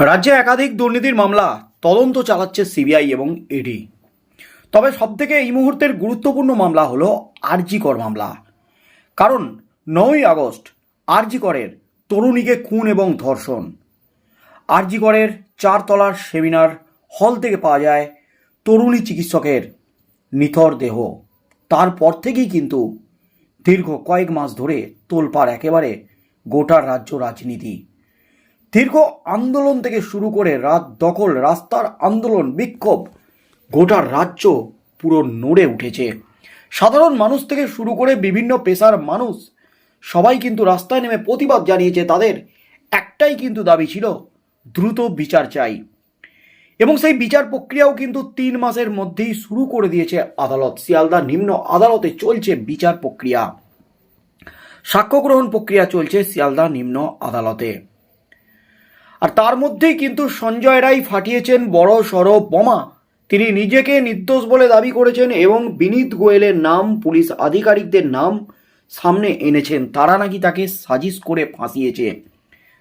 রাজ্যে একাধিক দুর্নীতির মামলা তদন্ত চালাচ্ছে সিবিআই এবং ইডি তবে সবথেকে এই মুহূর্তের গুরুত্বপূর্ণ মামলা হলো আরজিকর মামলা। কারণ নয়ই আগস্ট আরজিকরের তরুণীকে খুন এবং ধর্ষণ। আরজিকরের চারতলার সেমিনার হল থেকে পাওয়া যায় তরুণী চিকিৎসকের নিথর দেহ। তারপর থেকেই কিন্তু দীর্ঘ কয়েক মাস ধরে তোলপাড় একেবারে গোটা রাজ্য রাজনীতি। দীর্ঘ আন্দোলন থেকে শুরু করে রাত দখল, রাস্তার আন্দোলন, বিক্ষোভ, গোটা রাজ্য পুরো নড়ে উঠেছে। সাধারণ মানুষ থেকে শুরু করে বিভিন্ন পেশার মানুষ, সবাই কিন্তু রাস্তায় নেমে প্রতিবাদ জানিয়েছে তাদের। একটাই কিন্তু দাবি ছিল, দ্রুত বিচার চাই। এবং সেই বিচার প্রক্রিয়াও কিন্তু তিন মাসের মধ্যেই শুরু করে দিয়েছে আদালত। শিয়ালদা নিম্ন আদালতে চলছে বিচার প্রক্রিয়া। সাক্ষ্য গ্রহণ প্রক্রিয়া চলছে শিয়ালদা নিম্ন আদালতে। আর তার মধ্যেই কিন্তু সঞ্জয় রায় ফাটিয়েছেন বড় সড় বোমা। তিনি নিজেকে নির্দোষ বলে দাবি করেছেন এবং বিনীত গোয়েলের নাম, পুলিশ আধিকারিকদের নাম সামনে এনেছেন। তারা নাকি তাকে সাজিশ করে ফাঁসিয়েছে।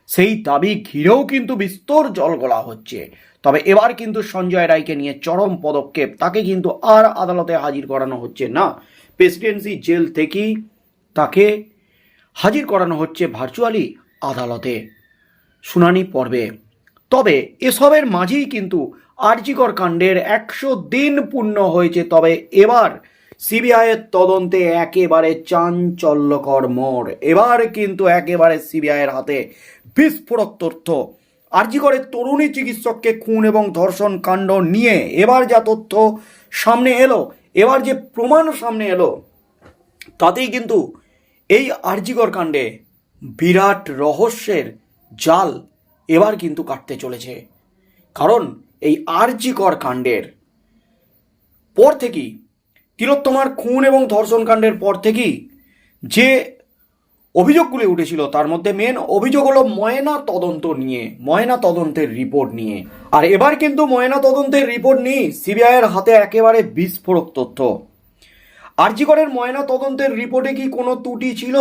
সেই দাবি ঘিরেও কিন্তু বিস্তর জল গলা হচ্ছে। তবে এবার কিন্তু সঞ্জয় রায়কে নিয়ে চরম পদক্ষেপ। তাকে কিন্তু আর আদালতে হাজির করানো হচ্ছে না। প্রেসিডেন্সি জেল থেকেই তাকে হাজির করানো হচ্ছে ভার্চুয়ালি আদালতে। শুনানি পর্বে। তবে এসবের মাঝেই কিন্তু আরজিকর কাণ্ডের একশো দিন পূর্ণ হয়েছে। তবে এবার সিবিআইয়ের তদন্তে একেবারে চাঞ্চল্যকর মোড়। এবার কিন্তু একেবারে সিবিআইয়ের হাতে বিস্ফোরক তথ্য। আরজিকরের তরুণী চিকিৎসককে খুন এবং ধর্ষণ কাণ্ড নিয়ে এবার যা তথ্য সামনে এলো, এবার যে প্রমাণ সামনে এলো, তাতেই কিন্তু এই আরজিকর কাণ্ডে বিরাট রহস্যের জাল এবার কিন্তু কাটতে চলেছে। কারণ এই আরজিকর কাণ্ডের পর থেকেই, তিলোত্তমার খুন এবং ধর্ষণ কাণ্ডের পর থেকেই যে অভিযোগগুলি উঠেছিল, তার মধ্যে মেন অভিযোগ হলো ময়না তদন্ত নিয়ে, ময়না তদন্তের রিপোর্ট নিয়ে। আর এবার কিন্তু ময়না তদন্তের রিপোর্ট নিয়ে সিবিআইয়ের হাতে একেবারে বিস্ফোরক তথ্য। আরজিকরের ময়না তদন্তের রিপোর্টে কি কোনো ত্রুটি ছিল?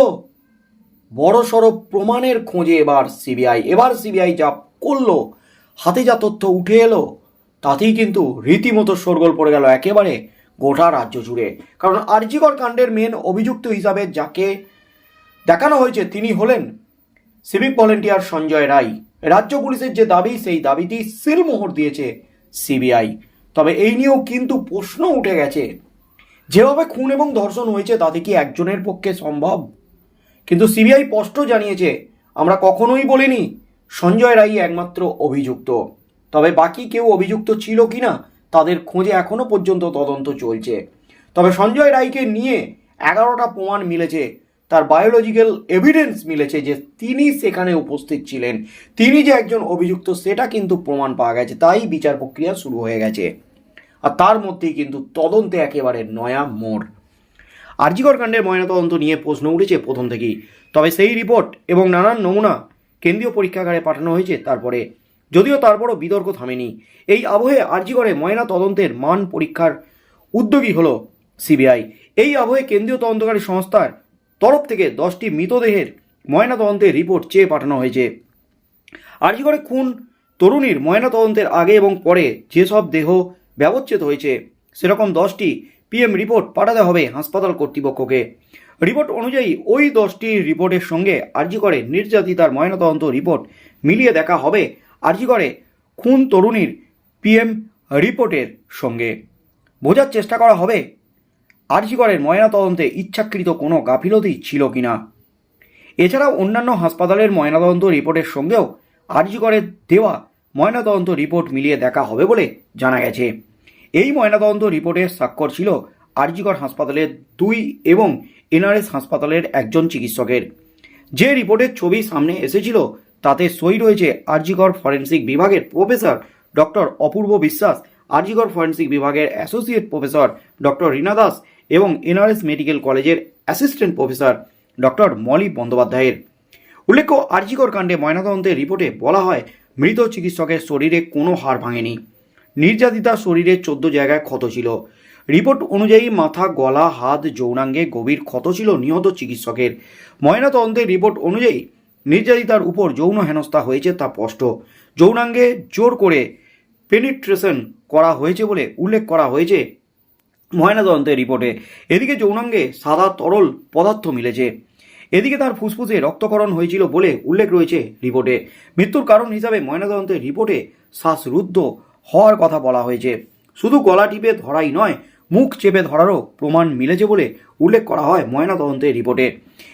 বড় সড়ো প্রমাণের খোঁজে এবার সিবিআই। এবার সিবিআই যা করল হাতে যা তথ্য উঠে এলো, তাতেই কিন্তু রীতিমতো শোরগোল পড়ে গেল একেবারে গোটা রাজ্য জুড়ে। কারণ আরজিকর কাণ্ডের মেন অভিযুক্ত হিসাবে যাকে দেখানো হয়েছে, তিনি হলেন সিভিক ভলেন্টিয়ার সঞ্জয় রায়। রাজ্য পুলিশের যে দাবি, সেই দাবিটি সিলমোহর দিয়েছে সিবিআই। তবে এই নিয়েও কিন্তু প্রশ্ন উঠে গেছে, যেভাবে খুন এবং ধর্ষণ হয়েছে, তাতে কি একজনের পক্ষে সম্ভব? কিন্তু সিবিআই স্পষ্ট জানিয়েছে, আমরা কখনোই বলিনি সঞ্জয় রাই একমাত্র অভিযুক্ত। তবে বাকি কেউ অভিযুক্ত ছিল কিনা, তাদের খোঁজে এখনও পর্যন্ত তদন্ত চলছে। তবে সঞ্জয় রায়কে নিয়ে এগারোটা প্রমাণ মিলেছে। তার বায়োলজিক্যাল এভিডেন্স মিলেছে যে তিনি সেখানে উপস্থিত ছিলেন। তিনি যে একজন অভিযুক্ত, সেটা কিন্তু প্রমাণ পাওয়া গেছে। তাই বিচার প্রক্রিয়া শুরু হয়ে গেছে। আর তার মধ্যেই কিন্তু তদন্তে একেবারে নয়া মোড়। আরজিকর কাণ্ডের ময়নাতদন্ত নিয়ে প্রশ্ন উঠেছে প্রথম থেকেই। তবে সেই রিপোর্ট এবং নানান নমুনা কেন্দ্রীয় পরীক্ষাগারে পাঠানো হয়েছে তারপরে। যদিও তারপরও বিতর্ক থামেনি। এই আবহে আরজিকরে ময়না তদন্তের মান পরীক্ষার উদ্যোগী হলো সিবিআই। এই আবহে কেন্দ্রীয় তদন্তকারী সংস্থার তরফ থেকে দশটি মৃতদেহের ময়না তদন্তের রিপোর্ট চেয়ে পাঠানো হয়েছে। আরজিকরে খুন তরুণীর ময়না তদন্তের আগে এবং পরে যেসব দেহ ব্যবচ্ছেদ হয়েছে, সেরকম দশটি পিএম রিপোর্ট পাঠাতে হবে হাসপাতাল কর্তৃপক্ষকে। রিপোর্ট অনুযায়ী ওই দশটি রিপোর্টের সঙ্গে আর্জি করে নির্যাতিতার ময়নাতদন্ত রিপোর্ট মিলিয়ে দেখা হবে আর্জি করে খুন তরুণীর পিএম রিপোর্টের সঙ্গে। বোঝার চেষ্টা করা হবে আরজিকরের ময়নাতদন্তে ইচ্ছাকৃত কোনো গাফিলতি ছিল কিনা। এছাড়াও অন্যান্য হাসপাতালের ময়নাতদন্ত রিপোর্টের সঙ্গেও আরজিকরের দেওয়া ময়নাতদন্ত রিপোর্ট মিলিয়ে দেখা হবে বলে জানা গেছে। এই ময়নাতদন্ত রিপোর্টে স্বাক্ষর ছিল আরজিকর হাসপাতালের দুই এবং এনআরএস হাসপাতালের একজন চিকিৎসকের। যে রিপোর্টের ছবি সামনে এসেছিল, তাতে সই রয়েছে আরজিকর ফরেন্সিক বিভাগের professor doctor Apurba Biswas, RG Kar forensic বিভাগের associate professor doctor Rina Das এবং এনআরএস মেডিকেল কলেজের অ্যাসিস্ট্যান্ট প্রফেসর ডক্টর মলি বন্দ্যোপাধ্যায়ের। উল্লেখ্য, আরজিকর কাণ্ডে ময়নাতদন্তের রিপোর্টে বলা হয়, মৃত চিকিৎসকের শরীরে কোনো হাড় ভাঙেনি। নির্যাতিতার শরীরে চোদ্দ জায়গায় ক্ষত ছিল। রিপোর্ট অনুযায়ী মাথা, গলা, হাত, যৌনাঙ্গে গভীর ক্ষত ছিল নিহত চিকিৎসকের। ময়নাতদন্তের রিপোর্ট অনুযায়ী নির্যাতিতার উপর যৌন হেনস্থা হয়েছে তা স্পষ্ট। যৌনাঙ্গে জোর করে পেনিট্রেশন করা হয়েছে বলে উল্লেখ করা হয়েছে ময়নাতদন্তের রিপোর্টে। এদিকে যৌনাঙ্গে সাদা তরল পদার্থ মিলেছে। এদিকে তার ফুসফুসে রক্তকরণ হয়েছিল বলে উল্লেখ রয়েছে রিপোর্টে। মৃত্যুর কারণ হিসাবে ময়নাতদন্তের রিপোর্টে শ্বাসরুদ্ধ হওয়ার কথা বলা হয়েছে। শুধু গলা টিপে ধরাই নয়, মুখ চেপে ধরারও প্রমাণ মিলেছে বলে উল্লেখ করা হয় ময়নাতদন্তের রিপোর্টে।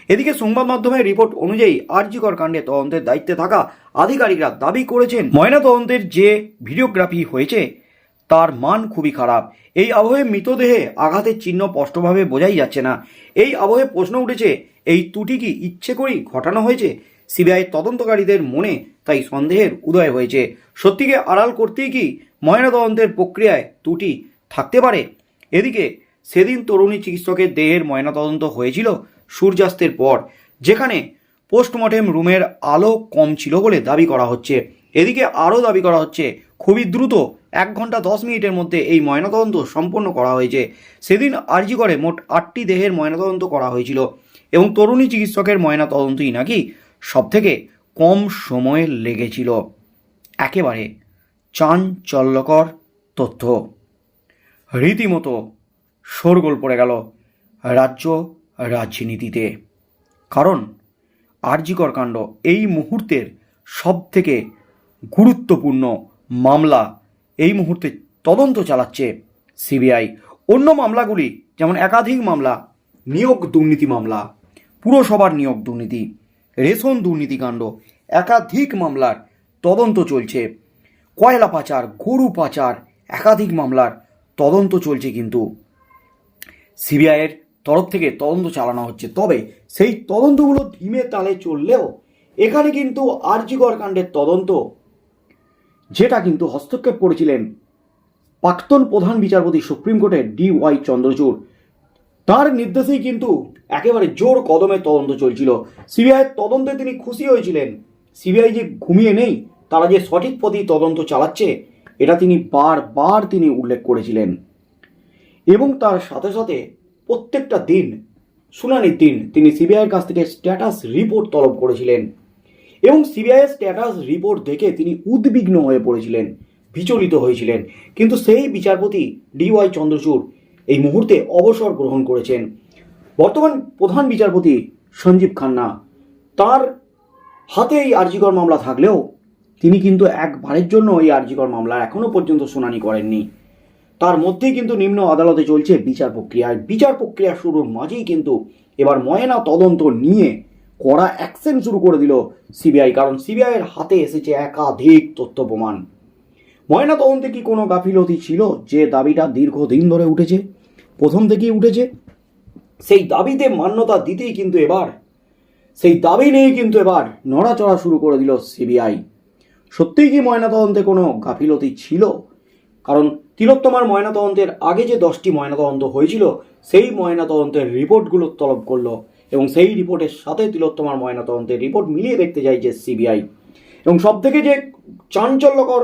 এদিকে সংবাদ মাধ্যমের রিপোর্ট অনুযায়ী আরজিকর কাণ্ডে তদন্তের দায়িত্বে থাকা আধিকারিকরা দাবি করেছেন, ময়নাতদন্তের যে ভিডিওগ্রাফি হয়েছে, তার মান খুবই খারাপ। এই আবহে মৃতদেহে আঘাতের চিহ্ন স্পষ্টভাবে বোঝাই যাচ্ছে না। এই আবহে প্রশ্ন উঠেছে, এই ত্রুটি কি ইচ্ছে করেই ঘটানো হয়েছে? সিবিআই তদন্তকারীদের মনে তাই সন্দেহের উদয় হয়েছে। সত্যিকে আড়াল করতেই কি ময়নাতদন্তের প্রক্রিয়ায় ত্রুটি থাকতে পারে? এদিকে সেদিন তরুণী চিকিৎসকের দেহের ময়নাতদন্ত হয়েছিল সূর্যাস্তের পর, যেখানে পোস্টমর্টেম রুমের আলো কম ছিল বলে দাবি করা হচ্ছে। এদিকে আরও দাবি করা হচ্ছে, খুবই দ্রুত এক ঘণ্টা দশ মিনিটের মধ্যে এই ময়নাতদন্ত সম্পন্ন করা হয়েছে। সেদিন আরজি করে মোট আটটি দেহের ময়নাতদন্ত করা হয়েছিল এবং তরুণী চিকিৎসকের ময়নাতদন্তই নাকি সবথেকে কম সময়ে লেগেছিল। একেবারে চাঞ্চল্যকর তথ্য। রীতিমতো শোরগোল পড়ে গেল রাজ্য রাজনীতিতে। কারণ আরজিকর কাণ্ড এই মুহূর্তের সব থেকে গুরুত্বপূর্ণ মামলা। এই মুহূর্তে তদন্ত চালাচ্ছে সিবিআই। অন্য মামলাগুলি যেমন একাধিক মামলা, নিয়োগ দুর্নীতি মামলা, পুরসভার নিয়োগ দুর্নীতি। রেশন দুর্নীতিকাণ্ড, একাধিক মামলার তদন্ত চলছে। কয়লা পাচার, গরু পাচার, একাধিক মামলার তদন্ত চলছে কিন্তু। সিবিআইয়ের তরফ থেকে তদন্ত চালানো হচ্ছে। তবে সেই তদন্তগুলো ধীমে তালে চললেও এখানে কিন্তু আরজিকর কাণ্ডের তদন্ত, যেটা কিন্তু হস্তক্ষেপ করেছিলেন প্রাক্তন প্রধান বিচারপতি সুপ্রিম কোর্টের ডি ওয়াই চন্দ্রচূড়। তার নির্দেশেই কিন্তু একেবারে জোর কদমে তদন্ত চলছিল। সিবিআইয়ের তদন্তে তিনি খুশি হয়েছিলেন। সিবিআই যে ঘুমিয়ে নেই, তারা যে সঠিক পথেই তদন্ত চালাচ্ছে, এটা তিনি বারবার তিনি উল্লেখ করেছিলেন। এবং তার সাথে সাথে প্রত্যেকটা দিন, শুনানির দিন, তিনি সিবিআইয়ের কাছ থেকে স্ট্যাটাস রিপোর্ট তলব করেছিলেন। এবং সিবিআইয়ের স্ট্যাটাস রিপোর্ট দেখে তিনি উদ্বিগ্ন হয়ে পড়েছিলেন, বিচলিত হয়েছিলেন। কিন্তু সেই বিচারপতি ডিওয়াই চন্দ্রচূড় এই মুহূর্তে অবসর গ্রহণ করেছেন। বর্তমান প্রধান বিচারপতি সঞ্জীব খান্না, তার হাতে এই আর্জিকর মামলা থাকলেও তিনি কিন্তু একবারের জন্য এই আর্জিকর মামলা এখনও পর্যন্ত শুনানি করেননি। তার মধ্যেই কিন্তু নিম্ন আদালতে চলছে বিচার প্রক্রিয়া। বিচার প্রক্রিয়া শুরুর মাঝেই কিন্তু এবার ময়না তদন্ত নিয়ে কড়া অ্যাকশন শুরু করে দিল সিবিআই, কারণ সিবিআইয়ের হাতে এসেছে একাধিক তথ্য প্রমাণ। ময়না তদন্তে কি কোনো গাফিলতি ছিল? যে দাবিটা দীর্ঘদিন ধরে উঠেছে? প্রথম থেকেই উঠেছে। সেই দাবিতে মান্যতা দিতেই কিন্তু এবার, সেই দাবি নিয়েই কিন্তু এবার নড়াচড়া শুরু করে দিল সিবিআই। সত্যিই কি ময়নাতদন্তে কোনো গাফিলতি ছিল? কারণ তিলোত্তমার ময়নাতদন্তের আগে যে দশটি ময়নাতদন্ত হয়েছিল, সেই ময়নাতদন্তের রিপোর্টগুলো তলব করল এবং সেই রিপোর্টের সাথে তিলোত্তমার ময়নাতদন্তের রিপোর্ট মিলিয়ে দেখতে চাইছে সিবিআই। এবং সব থেকে যে চাঞ্চল্যকর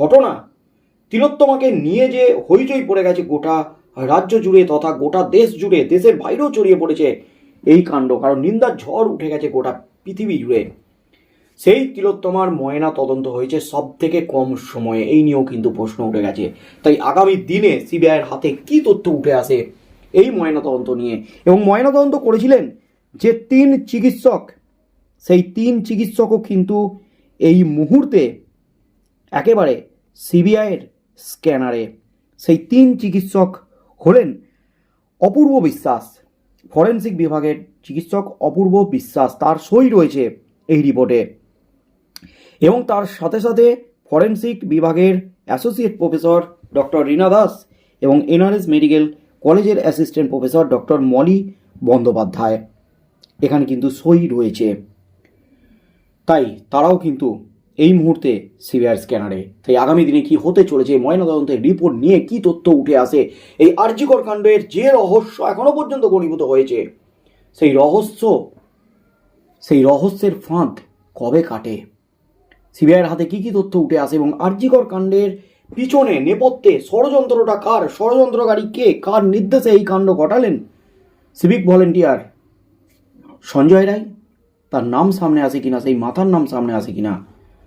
ঘটনা, তিলোত্তমাকে নিয়ে যে হইচই পড়ে গেছে গোটা রাজ্য জুড়ে তথা গোটা দেশ জুড়ে দেশের বাইরেও ছড়িয়ে পড়েছে এই কাণ্ড, কারণ নিন্দার ঝড় উঠে গেছে গোটা পৃথিবী জুড়ে। সেই তিলোত্তমার ময়না তদন্ত হয়েছে সব থেকে কম সময়ে, এই নিয়েও কিন্তু প্রশ্ন উঠে গেছে। তাই আগামী দিনে সিবিআইয়ের হাতে কি তথ্য উঠে আসে এই ময়না তদন্ত নিয়ে। এবং ময়না তদন্ত করেছিলেন যে তিন চিকিৎসক, সেই তিন চিকিৎসকও কিন্তু এই মুহূর্তে একেবারে সিবিআইয়ের স্ক্যানারে। সেই তিন চিকিৎসক হলেন অপূর্ব বিশ্বাস। ফরেন্সিক বিভাগের চিকিৎসক অপূর্ব বিশ্বাস তার সই রয়েছে এই রিপোর্টে। এবং তার সাথে সাথে ফরেন্সিক বিভাগের associate professor doctor Rina Das এবং এনআরএস মেডিকেল কলেজের assistant professor doctor Moli Bandyopadhyay. এখানে কিন্তু সই রয়েছে। তাই তারাও কিন্তু এই মুহূর্তে সিবিআর স্ক্যানারে। তাই আগামী দিনে কি হতে চলেছে, ময়নাতদন্তের রিপোর্ট নিয়ে কি তথ্য উঠে আসে, এই আর্যিকর কাণ্ডের যে রহস্য এখনও পর্যন্ত ঘনীভূত হয়েছে, সেই রহস্য, সেই রহস্যের ফাঁদ কবে কাটে? সিবিআইয়ের হাতে কি কি তথ্য উঠে আসে এবং আর্যিকর কাণ্ডের পিছনে নেপথ্যে ষড়যন্ত্রটা কার, ষড়যন্ত্রকারী কে, কার নির্দেশে এই কাণ্ড ঘটালেন সিভিক ভলেন্টিয়ার সঞ্জয় রায়? তার নাম সামনে আসে কিনা, সেই মাথার নাম সামনে আসে কিনা?